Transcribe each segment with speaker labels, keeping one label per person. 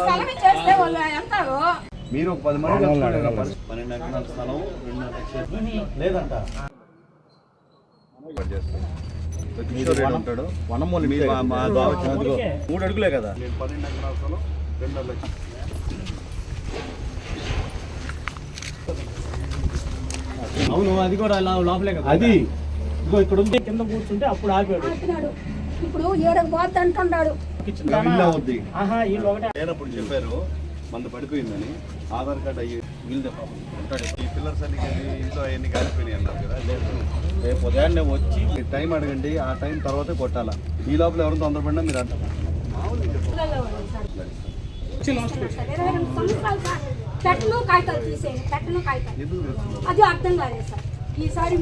Speaker 1: స్థలం ఇచ్చేస్తే వాళ్ళు ఎంతారు
Speaker 2: మీరు ఒక పది మంది పన్నెండు ఎకరాల స్థలం రెండున్నర లక్షలు లేదంట. ఉంటాడు మూడు అడుగులే కదా. నేను పన్నెండు ఎకరాల స్థలం రెండున్నర లక్షలు
Speaker 3: అవును అది కూడా లో- లోపలే కదా.
Speaker 2: అది.
Speaker 3: ఇదిగో ఇక్కడ ఉంది కింద కూర్చుంటే అప్పుడు ఆపాడు
Speaker 1: అంటున్నాడు ఇప్పుడు ఏడకు పోద్ది
Speaker 2: లేనప్పుడు చెప్పారు మంద పడిపోయిందని. ఆధార్ కార్డు అయ్యి వీళ్ళదే పాపం. ఉంటాడు. ఈ పిల్లర్స్ అన్ని ఇంట్లో అవన్నీ కాలిపోయినాయి అన్నారు కదా లేదు. రేపు ఉదయాన్నే వచ్చి మీరు టైం అడగండి ఆ టైం తర్వాతే కొట్టాలా. ఈ లోపల ఎవరు తొందరపడినా మీరు అంటారు.
Speaker 1: కాగితాలు తీసేయండి కాగితాలు? అది అర్థం కాలేదు సార్. ఈసారి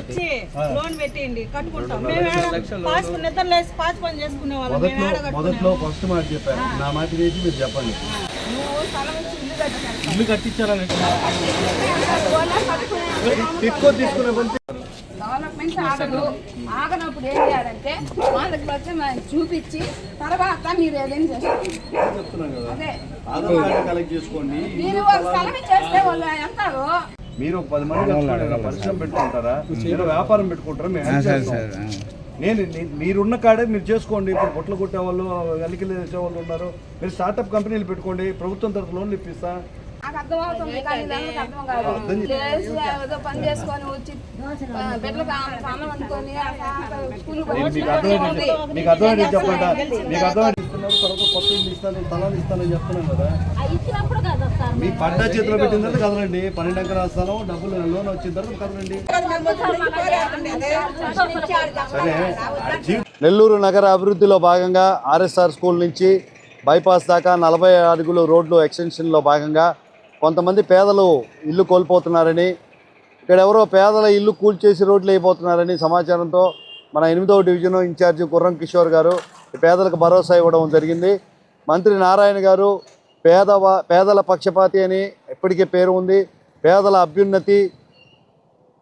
Speaker 4: ఇచ్చి లోన్ పెట్టేయండి కట్టుకుంటాం. మేము నిద్ర లేసి పాస్ పని చేసుకునే వాళ్ళం. మేము
Speaker 2: మొదట్లో ఫస్ట్ మాట చెప్పారు నా మాట వేసి మీరు చెప్పండి.
Speaker 4: ఇల్లు
Speaker 2: ఎక్కువ తీసుకునే
Speaker 1: డెవలప్మెంట్ ఆగదు ఆగనప్పుడు ఏం చేయాలంటే మా దగ్గర వచ్చి మేము చూపించి తర్వాత మీరు ఏదైనా చేస్తారు.
Speaker 2: చెప్తున్నాను కదా
Speaker 1: అదే.
Speaker 2: ఆధార్ కార్డు కలెక్ట్ చేసుకోండి
Speaker 1: మీరు ఒక స్థలం ఇచ్చేస్తే వాళ్ళు ఎంతారు
Speaker 2: మీరు ఒక పది మంది పరిశ్రమ పెట్టుకుంటారా? మీరు వ్యాపారం పెట్టుకుంటారా? మేము చేస్తాం. నేను మీరున్న కాడే మీరు చేసుకోండి ఇప్పుడు బొట్లు కొట్టే వాళ్ళు వెలికి వాళ్ళు ఉన్నారు. మీరు స్టార్ట్అప్ కంపెనీలు పెట్టుకోండి ప్రభుత్వం తరఫు లోన్లు ఇప్పిస్తా.
Speaker 1: నాకు అర్థమవుతుంది కానీ దానికి అర్థం కాదు. లేచి ఏదో పని చేసుకొని వచ్చి ఆ, బిడ్డలకు అన్నం అనుకొని స్కూల్
Speaker 2: నేను మీకు అర్థమైంది. మీకు అర్థమైంది చెప్పండి. మీకు అర్థమైంది. ఇస్తున్నారు తర్వాత కొత్త ఇల్లు ఇస్తాను స్థలాలు ఇస్తానని చెప్తున్నాను కదా.
Speaker 1: ఇచ్చినప్పుడు కదా సార్
Speaker 2: మీ పడ్డా చేతిలో పెట్టిన తర్వాత కదలండి. పన్నెండు ఎకరాల స్థలం డబ్బులు లోన్ వచ్చిన తర్వాత కదలండి. సరే నెల్లూరు నగర అభివృద్ధిలో భాగంగా ఆర్ఎస్ఆర్ స్కూల్ నుంచి బైపాస్ దాకా నలభై అడుగులు రోడ్లు ఎక్స్టెన్షన్లో భాగంగా కొంతమంది పేదలు ఇల్లు కోల్పోతున్నారని ఇక్కడ ఎవరో పేదల ఇల్లు కూల్చేసి రోడ్లు అయిపోతున్నారని సమాచారంతో మన ఎనిమిదవ డివిజన్ ఇన్ఛార్జి గుర్రం కిషోర్ గారు పేదలకు భరోసా ఇవ్వడం జరిగింది. మంత్రి నారాయణ గారు పేద పేదల పక్షపాతి అని ఇప్పటికే పేరు ఉంది. పేదల అభ్యున్నతి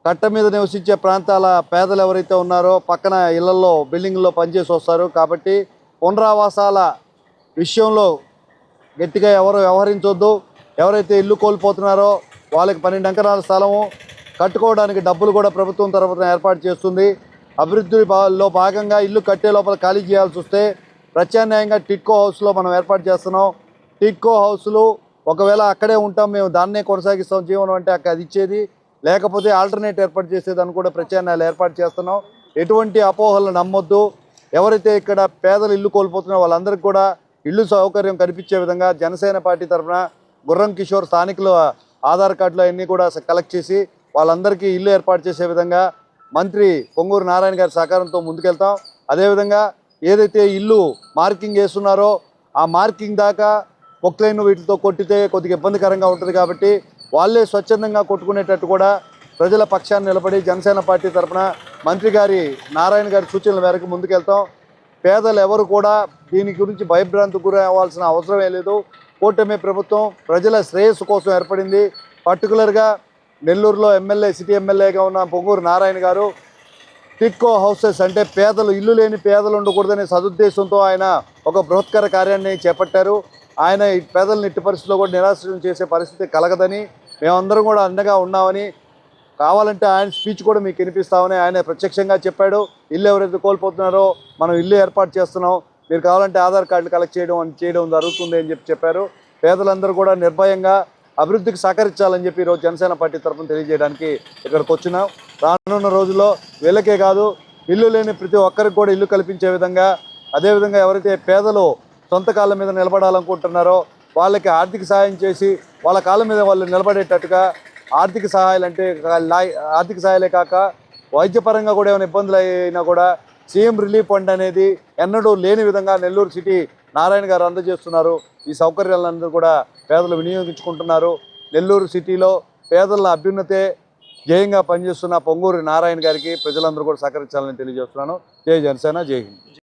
Speaker 2: కట్ట మీద నివసించే ప్రాంతాల పేదలు ఎవరైతే ఉన్నారో పక్కన ఇళ్ళలో బిల్డింగ్లో పనిచేసి వస్తారు. కాబట్టి పునరావాసాల విషయంలో గట్టిగా ఎవరు వ్యవహరించొద్దు. ఎవరైతే ఇల్లు కోల్పోతున్నారో వాళ్ళకి పన్నెండు అంకరాల స్థలము కట్టుకోవడానికి డబ్బులు కూడా ప్రభుత్వం తరఫున ఏర్పాటు చేస్తుంది. అభివృద్ధిలో భాగంగా ఇల్లు కట్టే లోపల ఖాళీ చేయాల్సి వస్తే ప్రత్యామ్నాయంగా టిక్కో హౌస్లో మనం ఏర్పాటు చేస్తున్నాం. టిక్కో హౌస్లు ఒకవేళ అక్కడే ఉంటాం మేము దాన్నే కొనసాగిస్తాం జీవనం అంటే అక్కడ అది ఇచ్చేది. లేకపోతే ఆల్టర్నేట్ ఏర్పాటు చేసేదాన్ని కూడా ప్రత్యామ్నాయాలు ఏర్పాటు చేస్తున్నాం. ఎటువంటి అపోహలు నమ్మొద్దు. ఎవరైతే ఇక్కడ పేదలు ఇల్లు కోల్పోతున్నారో వాళ్ళందరికీ కూడా ఇల్లు సౌకర్యం కల్పించే విధంగా జనసేన పార్టీ తరఫున గుర్రం కిషోర్ స్థానికులు ఆధార్ కార్డులు అన్నీ కూడా కలెక్ట్ చేసి వాళ్ళందరికీ ఇల్లు ఏర్పాటు చేసే విధంగా మంత్రి పొంగూరు నారాయణ గారి సహకారంతో ముందుకెళ్తాం. అదేవిధంగా ఏదైతే ఇల్లు మార్కింగ్ వేస్తున్నారో ఆ మార్కింగ్ దాకా పొక్లైన్ వీటితో కొట్టితే కొద్దిగా ఇబ్బందికరంగా ఉంటుంది కాబట్టి వాళ్ళే స్వచ్ఛందంగా కొట్టుకునేటట్టు కూడా ప్రజల పక్షాన్ని నిలబడి జనసేన పార్టీ తరఫున మంత్రి గారి నారాయణ గారి సూచనల మేరకు ముందుకెళ్తాం. పేదలు ఎవరు కూడా దీని గురించి భయభ్రాంతి గురి అవ్వాల్సిన అవసరమే లేదు. కూటమి ప్రభుత్వం ప్రజల శ్రేయస్సు కోసం ఏర్పడింది. పర్టికులర్గా నెల్లూరులో ఎమ్మెల్యే సిటీ ఎమ్మెల్యేగా ఉన్న పొంగూరు నారాయణ గారు టిక్కో హౌసెస్ అంటే పేదలు ఇల్లు లేని పేదలు ఉండకూడదనే సదుద్దేశంతో ఆయన ఒక బృహత్కర కార్యాన్ని చేపట్టారు. ఆయన ఈ పేదలను ఇట్టి పరిస్థితుల్లో కూడా నిరాశనం చేసే పరిస్థితి కలగదని మేమందరం కూడా అండగా ఉన్నామని కావాలంటే ఆయన స్పీచ్ కూడా మీకు వినిపిస్తామని ఆయన ప్రత్యక్షంగా చెప్పాడు. ఇల్లు ఎవరైతే కోల్పోతున్నారో మనం ఇల్లు ఏర్పాటు చేస్తున్నాం. మీరు కావాలంటే ఆధార్ కార్డులు కలెక్ట్ చేయడం చేయడం జరుగుతుంది అని చెప్పి చెప్పారు. పేదలందరూ కూడా నిర్భయంగా అభివృద్ధికి సహకరించాలని చెప్పి ఈరోజు జనసేన పార్టీ తరఫున తెలియజేయడానికి ఇక్కడికి వచ్చినాం. రానున్న రోజుల్లో వీళ్ళకే కాదు ఇల్లు లేని ప్రతి ఒక్కరికి కూడా ఇల్లు కల్పించే విధంగా అదేవిధంగా ఎవరైతే పేదలు సొంత కాళ్ళ మీద నిలబడాలనుకుంటున్నారో వాళ్ళకి ఆర్థిక సహాయం చేసి వాళ్ళ కాళ్ళ మీద వాళ్ళు నిలబడేటట్టుగా ఆర్థిక సహాయాలు అంటే ఆర్థిక సహాయాలే కాక వైద్యపరంగా కూడా ఏమైనా ఇబ్బందులు అయినా కూడా సీఎం రిలీఫ్ ఫండ్ అనేది ఎన్నడూ లేని విధంగా నెల్లూరు సిటీ నారాయణ గారు అందజేస్తున్నారు. ఈ సౌకర్యాలందరూ కూడా పేదలు వినియోగించుకుంటున్నారు. నెల్లూరు సిటీలో పేదల అభ్యున్నతే జయంగా పనిచేస్తున్న పొంగూరు నారాయణ గారికి ప్రజలందరూ కూడా సహకరించాలని తెలియజేస్తున్నాను. జై జనసేన జై హింద్.